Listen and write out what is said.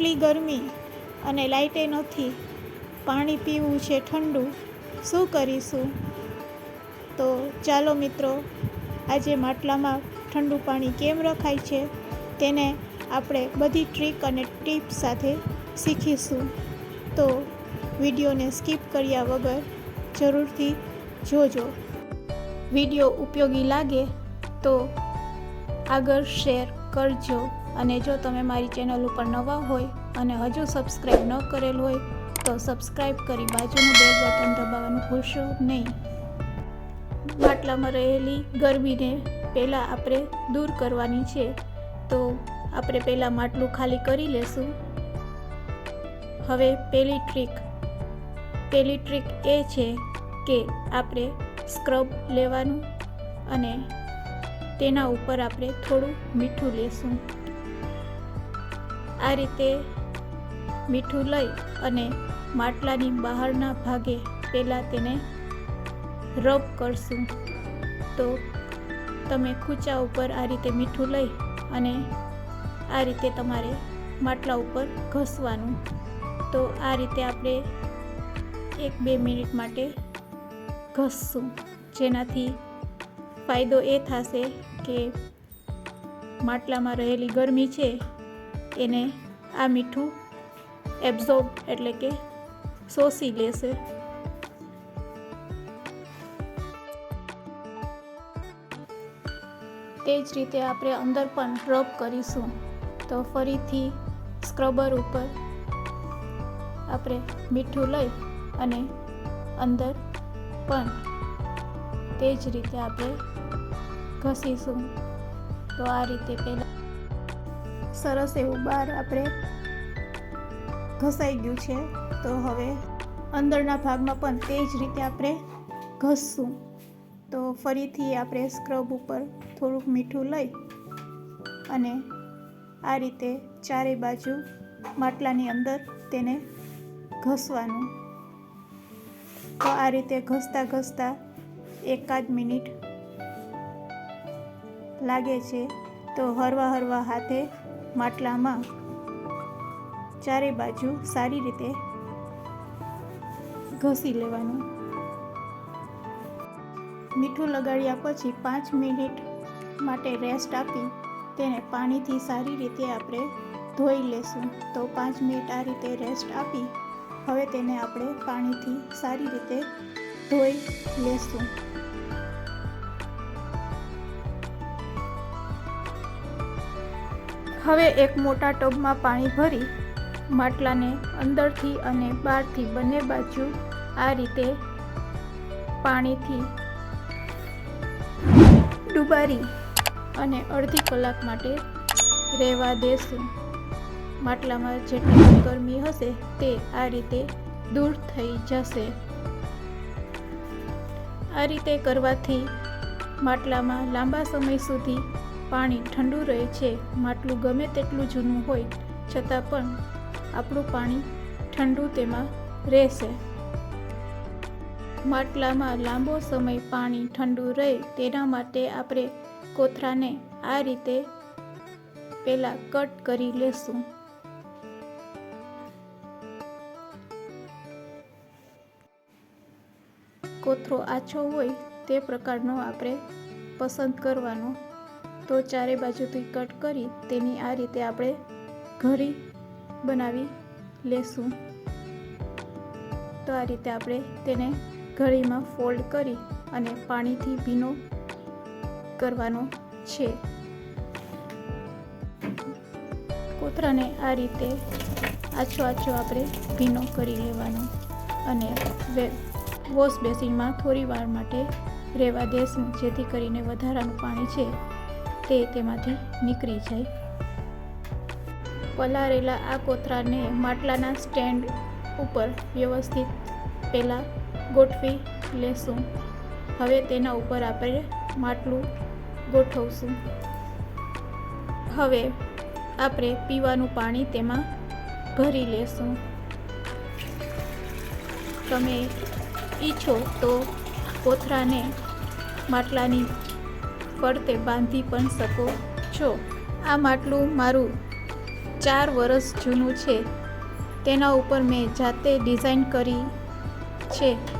આટલી ગરમી અને લાઇટે નથી. પાણી પીવું છે ઠંડુ. શું કરીશું? તો ચાલો મિત્રો, આજે માટલામાં ઠંડુ પાણી કેમ રખાય છે તેને આપણે બધી ટ્રીક અને ટીપ સાથે શીખીશું. તો વિડીયોને સ્કીપ કર્યા વગર જરૂરથી જોજો. વીડિયો ઉપયોગી લાગે તો આગળ શેર કરજો. અને જો તમે મારી ચેનલ ઉપર નવા હોય અને હજુ સબસ્ક્રાઈબ ન કરેલ હોય, તો સબસ્ક્રાઈબ કરી બાજુનું બેલ બટન દબાવવાનું ભૂલશો નહીં. માટલામાં રહેલી ગરમીને પહેલાં આપણે દૂર કરવાની છે. તો આપણે પહેલાં માટલું ખાલી કરી લેશું. હવે પહેલી ટ્રીક પહેલી ટ્રીક એ છે કે આપણે સ્ક્રબ લેવાનું અને તેના ઉપર આપણે થોડું મીઠું લેશું. આ રીતે મીઠું લઈ અને માટલાની બહારના ભાગે પહેલાં તેને રબ કરશું. તો તમે ખૂંચા ઉપર આ રીતે મીઠું લઈ અને આ રીતે તમારે માટલા ઉપર ઘસવાનું. તો આ રીતે આપણે એક બે મિનિટ માટે ઘસશું. જેનાથી ફાયદો એ થશે કે માટલામાં રહેલી ગરમી છે એને આ મીઠું એબ્ઝોર્બ એટલે કે શોષી લેશે. તે જ રીતે આપણે અંદર પણ રબ કરીશું. તો ફરીથી સ્ક્રબર ઉપર આપણે મીઠું લઈ અને અંદર પણ તે જ રીતે આપણે ઘસીશું. તો આ રીતે પહેલાં સરસ એવું બહાર આપણે ઘસાઈ ગયું છે. તો હવે અંદરના ભાગમાં પણ તે જ રીતે આપણે ઘસશું. તો ફરીથી આપણે સ્ક્રબ ઉપર થોડુંક મીઠું લઈ અને આ રીતે ચારે બાજુ માટલાની અંદર તેને ઘસવાનું. તો આ રીતે ઘસતા ઘસતા એકાદ મિનિટ લાગે છે. તો હરવા હરવા હાથે માટલામાં ચારે બાજુ સારી રીતે ઘસી લેવાનું. મીઠું લગાડ્યા પછી પાંચ મિનિટ માટે રેસ્ટ આપી તેને પાણીથી સારી રીતે આપણે ધોઈ લેશું. તો પાંચ મિનિટ આ રીતે રેસ્ટ આપી હવે તેને આપણે પાણીથી સારી રીતે ધોઈ લેશું. હવે એક મોટા ટબમાં પાણી ભરી માટલાને અંદરથી અને બહારથી બંને બાજુ આ રીતે પાણીથી ડુબારી અને અડધી કલાક માટે રહેવા દેશું. માટલામાં જેટલી ગરમી હશે તે આ રીતે દૂર થઈ જશે. આ રીતે કરવાથી માટલામાં લાંબા સમય સુધી પાણી ઠંડુ રહે છે, માટલું ગમે તેટલું જૂનું હોય, છતાં પણ આપણું પાણી ઠંડુ તેમાં રહેશે. માટલામાં લાંબો સમય પાણી ઠંડુ રહે તેના માટે આપણે કોથરાને આ રીતે પહેલાં કટ કરી લેશું. કોથરો આછો હોય તે પ્રકારનો આપણે પસંદ કરવાનો તો ચારે બાજુથી કટ કરી તેની આ રીતે આપણે ઘડી બનાવી લેશું. તો આ રીતે આપણે તેને ઘડીમાં ફોલ્ડ કરી અને પાણીથી ભીનો કરવાનો છે. કૂતરાને આ રીતે આછો આછો આપણે ભીનો કરી લેવાનો અને વોશ બેસિનમાં થોડી વાર માટે રહેવા દેશું, જેથી કરીને વધારાનું પાણી છે તે તેમાંથી નીકળી જાય. પલારેલા આ કોથરાને માટલાના સ્ટેન્ડ ઉપર વ્યવસ્થિત પહેલાં ગોઠવી લેશું. હવે તેના ઉપર આપણે માટલું ગોઠવશું. હવે આપણે પીવાનું પાણી તેમાં ભરી લેશું. તમે ઈચ્છો તો કોથરાને માટલાની ફરતે બાંધી પણ શકો છો. આ માટલું મારું ચાર વર્ષ જૂનું છે. તેના ઉપર મેં જાતે ડિઝાઇન કરી છે.